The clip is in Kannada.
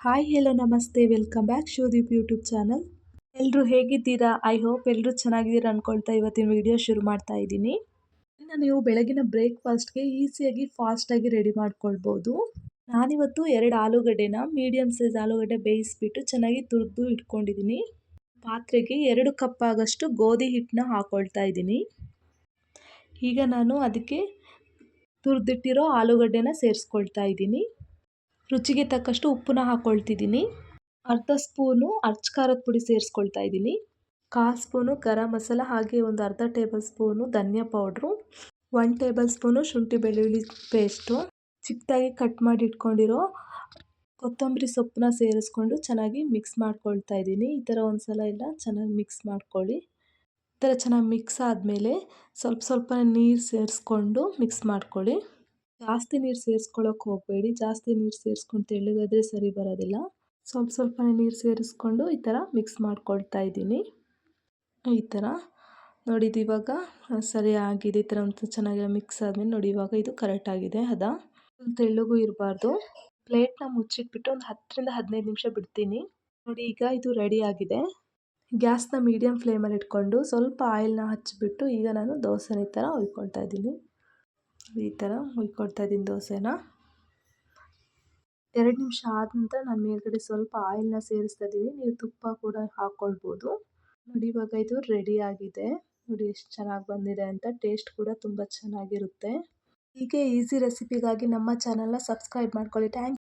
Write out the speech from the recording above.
ಹಾಯ್ ಹೆಲೋ ನಮಸ್ತೆ welcome back Shivadeep YouTube channel ಎಲ್ಲರೂ ಹೇಗಿದ್ದೀರಾ? ಐ ಹೋಪ್ ಎಲ್ಲರೂ ಚೆನ್ನಾಗಿದ್ದೀರಾ ಅಂದ್ಕೊಳ್ತಾ ಇವತ್ತಿನ ವಿಡಿಯೋ ಶುರು ಮಾಡ್ತಾ ಇದ್ದೀನಿ. ಇನ್ನು ನೀವು ಬೆಳಗಿನ ಬ್ರೇಕ್ಫಾಸ್ಟ್ಗೆ ಈಸಿಯಾಗಿ ಫಾಸ್ಟಾಗಿ ರೆಡಿ ಮಾಡ್ಕೊಳ್ಬೋದು. ನಾನಿವತ್ತು ಎರಡು ಆಲೂಗಡ್ಡೆನ ಮೀಡಿಯಮ್ ಸೈಜ್ ಆಲೂಗಡ್ಡೆ ಬೇಯಿಸ್ಬಿಟ್ಟು ಚೆನ್ನಾಗಿ ತುರಿದು ಇಟ್ಕೊಂಡಿದ್ದೀನಿ. ಪಾತ್ರೆಗೆ ಎರಡು ಕಪ್ ಆಗಷ್ಟು ಗೋಧಿ ಹಿಟ್ಟನ್ನ ಹಾಕೊಳ್ತಾ ಇದ್ದೀನಿ. ಈಗ ನಾನು ಅದಕ್ಕೆ ತುರಿದಿಟ್ಟಿರೋ ಆಲೂಗಡ್ಡೆನ ಸೇರಿಸ್ಕೊಳ್ತಾ ಇದ್ದೀನಿ. ರುಚಿಗೆ ತಕ್ಕಷ್ಟು ಉಪ್ಪನ್ನ ಹಾಕ್ಕೊಳ್ತಿದ್ದೀನಿ ಅರ್ಧ ಸ್ಪೂನು ಅರ್ಚ್ ಖಾರದ ಪುಡಿ ಸೇರಿಸ್ಕೊಳ್ತಾ ಇದ್ದೀನಿ. ಕಾಲು ಸ್ಪೂನು ಗರಂ ಮಸಾಲ ಹಾಗೆ ಒಂದು ಅರ್ಧ ಟೇಬಲ್ ಸ್ಪೂನು ಧನಿಯಾ ಪೌಡ್ರು ಒನ್ ಟೇಬಲ್ ಸ್ಪೂನು ಶುಂಠಿ ಬೆಳ್ಳುಳ್ಳಿ ಪೇಸ್ಟು, ಚಿಕ್ಕದಾಗಿ ಕಟ್ ಮಾಡಿ ಇಟ್ಕೊಂಡಿರೋ ಕೊತ್ತಂಬರಿ ಸೊಪ್ಪನ್ನ ಸೇರಿಸ್ಕೊಂಡು ಚೆನ್ನಾಗಿ ಮಿಕ್ಸ್ ಮಾಡ್ಕೊಳ್ತಾ ಇದ್ದೀನಿ. ಈ ಥರ ಒಂದು ಸಲ ಎಲ್ಲ ಚೆನ್ನಾಗಿ ಮಿಕ್ಸ್ ಮಾಡ್ಕೊಳ್ಳಿ. ಈ ಥರ ಚೆನ್ನಾಗಿ ಮಿಕ್ಸ್ ಆದಮೇಲೆ ಸ್ವಲ್ಪ ಸ್ವಲ್ಪ ನೀರು ಸೇರಿಸ್ಕೊಂಡು ಮಿಕ್ಸ್ ಮಾಡ್ಕೊಳ್ಳಿ. ಜಾಸ್ತಿ ನೀರು ಸೇರಿಸ್ಕೊಳ್ಳೋಕೆ ಹೋಗಬೇಡಿ. ಜಾಸ್ತಿ ನೀರು ಸೇರಿಸ್ಕೊಂಡು ತೆಳ್ಳಗಾದರೆ ಸರಿ ಬರೋದಿಲ್ಲ. ಸ್ವಲ್ಪ ಸ್ವಲ್ಪ ನೀರು ಸೇರಿಸ್ಕೊಂಡು ಈ ಥರ ಮಿಕ್ಸ್ ಮಾಡ್ಕೊಳ್ತಾ ಇದ್ದೀನಿ. ಈ ಥರ ನೋಡಿದ್ದು ಇವಾಗ ಸರಿ ಆಗಿದೆ. ಈ ಥರ ಒಂದು ಚೆನ್ನಾಗಿ ಮಿಕ್ಸ್ ಆದಮೇಲೆ ನೋಡಿ ಇವಾಗ ಇದು ಕರೆಕ್ಟಾಗಿದೆ ಅದ ತೆಳ್ಳಗೂ ಇರಬಾರ್ದು. ಪ್ಲೇಟ್ನ ಮುಚ್ಚಿಟ್ಬಿಟ್ಟು ಒಂದು ಹತ್ತರಿಂದ ಹದಿನೈದು ನಿಮಿಷ ಬಿಡ್ತೀನಿ. ನೋಡಿ ಈಗ ಇದು ರೆಡಿ ಆಗಿದೆ. ಗ್ಯಾಸ್ನ ಮೀಡಿಯಮ್ ಫ್ಲೇಮಲ್ಲಿ ಇಟ್ಕೊಂಡು ಸ್ವಲ್ಪ ಆಯಿಲ್ನ ಹಚ್ಚಿಬಿಟ್ಟು ಈಗ ನಾನು ದೋಸೆನ ಈ ಥರ ಹೊಯ್ಕೊಳ್ತಾ ಇದ್ದೀನಿ. ಈ ಥರ ಹುಯ್ಕೊಡ್ತಾ ಇದ್ದೀನಿ ದೋಸೆನ. ಎರಡು ನಿಮಿಷ ಆದ ನಂತರ ನಾನು ಮೇಲ್ಗಡೆ ಸ್ವಲ್ಪ ಆಯಿಲ್ನ ಸೇರಿಸ್ತಾ ಇದ್ದೀನಿ. ನೀವು ತುಪ್ಪ ಕೂಡ ಹಾಕ್ಕೊಳ್ಬೋದು ನೋಡಿ, ಇವಾಗ ಇದು ರೆಡಿ ಆಗಿದೆ. ನೋಡಿ, ಎಷ್ಟು ಚೆನ್ನಾಗಿ ಬಂದಿದೆ ಅಂತ. ಟೇಸ್ಟ್ ಕೂಡ ತುಂಬ ಚೆನ್ನಾಗಿರುತ್ತೆ. ಹೀಗೆ ಈಸಿ ರೆಸಿಪಿಗಾಗಿ ನಮ್ಮ ಚಾನಲ್ನ ಸಬ್ಸ್ಕ್ರೈಬ್ ಮಾಡ್ಕೊಳ್ಳಿ. ಥ್ಯಾಂಕ್